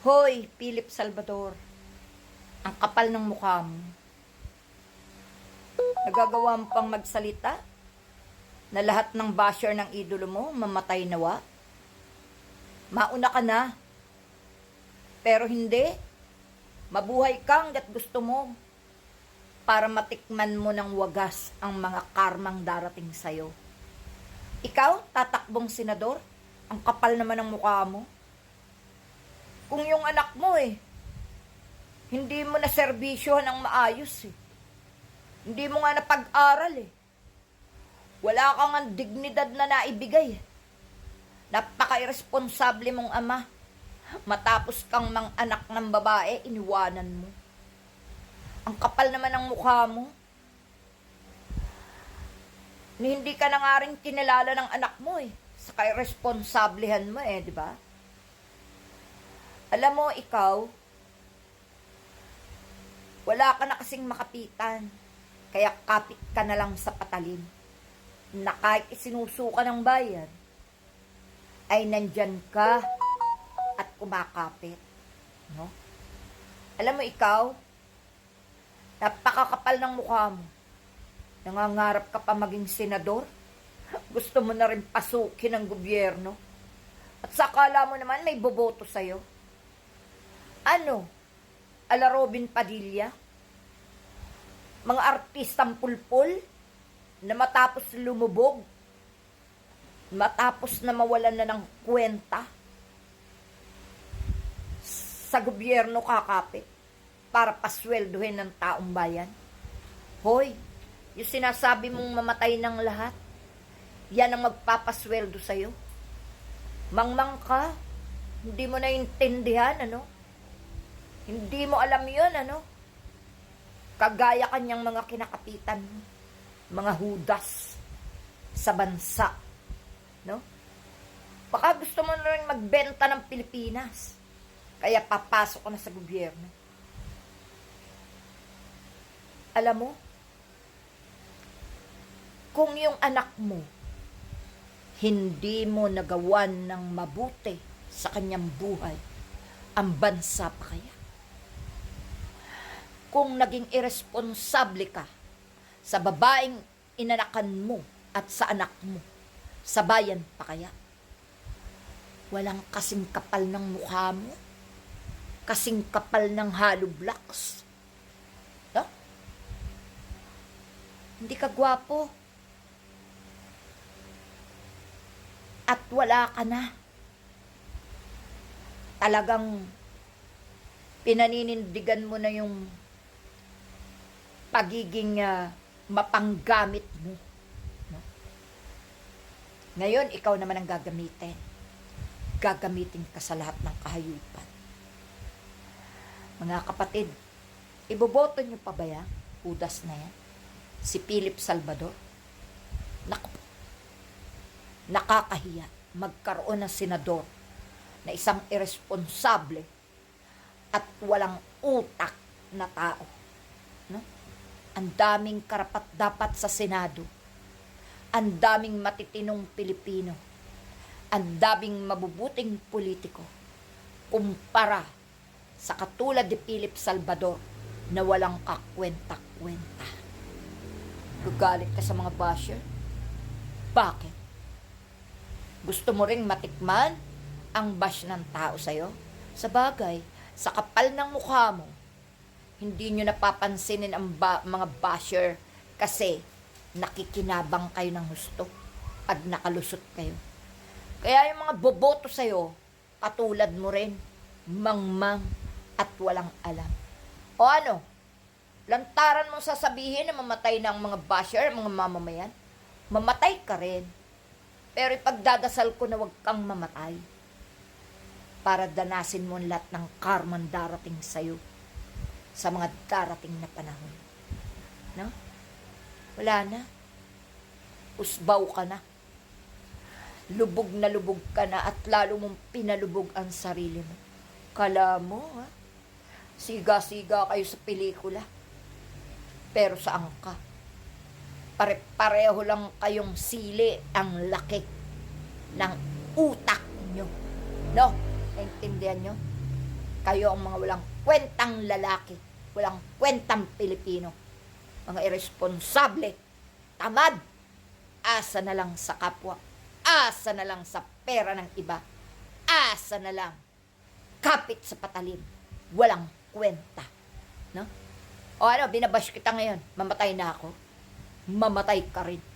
Hoy, Philip Salvador. Ang kapal ng mukha mo. Nagagawa mo pang magsalita? Na lahat ng basher ng idolo mo mamatay nawa? Mauna ka na. Pero hindi. Mabuhay kang gat gusto mo para matikman mo ng wagas ang mga karmang darating sa'yo. Ikaw, tatakbong senador? Ang kapal naman ng mukha mo. Kung yung anak mo eh, hindi mo na serbisyohan ng maayos eh. Hindi mo nga napag-aral eh. Wala kang ang dignidad na naibigay. eh. Napaka-irresponsable mong ama. Matapos kang mang anak ng babae, iniwanan mo. Ang kapal naman ng mukha mo. Hindi ka na nga rin kinilala ng anak mo eh. Sa irresponsablehan mo eh, di ba? Alam mo, ikaw, wala ka na kasing makapitan. Kaya kapit ka na lang sa patalim. Na kahit isinusuka ng bayan, ay nandyan ka at kumakapit. No? Alam mo, ikaw, napakakapal ng mukha mo. Nangangarap ka pa maging senador? Gusto mo na rin pasukin ng gobyerno? At sakala mo naman may boboto sa'yo? Ano? Ala Robin Padilla? Mga artistang pulpul na matapos lumubog, matapos na mawalan na ng kwenta, sa gobyerno kakapit para pasweldohin ng taong bayan. Hoy, yung sinasabi mong mamatay ng lahat, yan ang magpapasweldo sa'yo. Mangmang ka, hindi mo naintindihan, ano? Hindi mo alam yun, ano? Kagaya kanyang mga kinakapitan, mga hudas sa bansa, no? Baka gusto mo na rin magbenta ng Pilipinas. Kaya papasok ka na sa gobyerno. Alam mo, kung yung anak mo hindi mo nagawan ng mabuti sa kanyang buhay, ang bansa pa kaya? Kung naging irresponsable ka sa babaeng inanakan mo at sa anak mo, sa bayan pa kaya? Walang kasing kapal ng mukha mo, kasing kapal ng hollow blocks. No? Hindi ka gwapo. At wala ka na. Talagang pinaninindigan mo na yung pagiging ah, mapanggamit mo. No? Ngayon, ikaw naman ang gagamitin. Gagamitin ka sa lahat ng kahayupan. Mga kapatid, iboboto niyo pa ba yan? Udas na yan? Si Philip Salvador? Naku, nakakahiya magkaroon ng senador na isang irresponsable at walang utak na tao. No? Ang daming karapat dapat sa Senado. Ang daming matitinong Pilipino. Ang daming mabubuting politiko. Kumpara sa katulad ni Philip Salvador na walang kakwenta-kwenta. Gagalit ka sa mga basher? Bakit? Gusto mo ring matikman ang bash ng tao sa'yo? Sa bagay, sa kapal ng mukha mo, hindi nyo napapansinin ang ba- mga basher kasi nakikinabang kayo ng husto pag nakalusot kayo. Kaya yung mga boboto sa'yo, katulad mo rin, mangmang at walang alam. O ano? Lantaran mong sasabihin na mamatay ng mga basher, mga mamamayan? Mamatay ka rin. Pero ipagdadasal ko na huwag kang mamatay. Para danasin mo ang lahat ng karman darating sa'yo sa mga darating na panahon. No? Wala na. Usbaw ka na. Lubog na lubog ka na at lalo mong pinalubog ang sarili mo. Kala mo, ha? Siga-siga kayo sa pelikula. Pero saan ka? Pare-pareho lang kayong sili ang laki ng utak nyo. No? Naintindihan nyo? Kayo ang mga walang kwentang lalaki, walang kwentang Pilipino. Mga irresponsable, tamad, asa na lang sa kapwa, asa na lang sa pera ng iba, asa na lang, kapit sa patalim, walang kwenta. No? O ano, binabash kita ngayon, mamatay na ako, mamatay ka rin.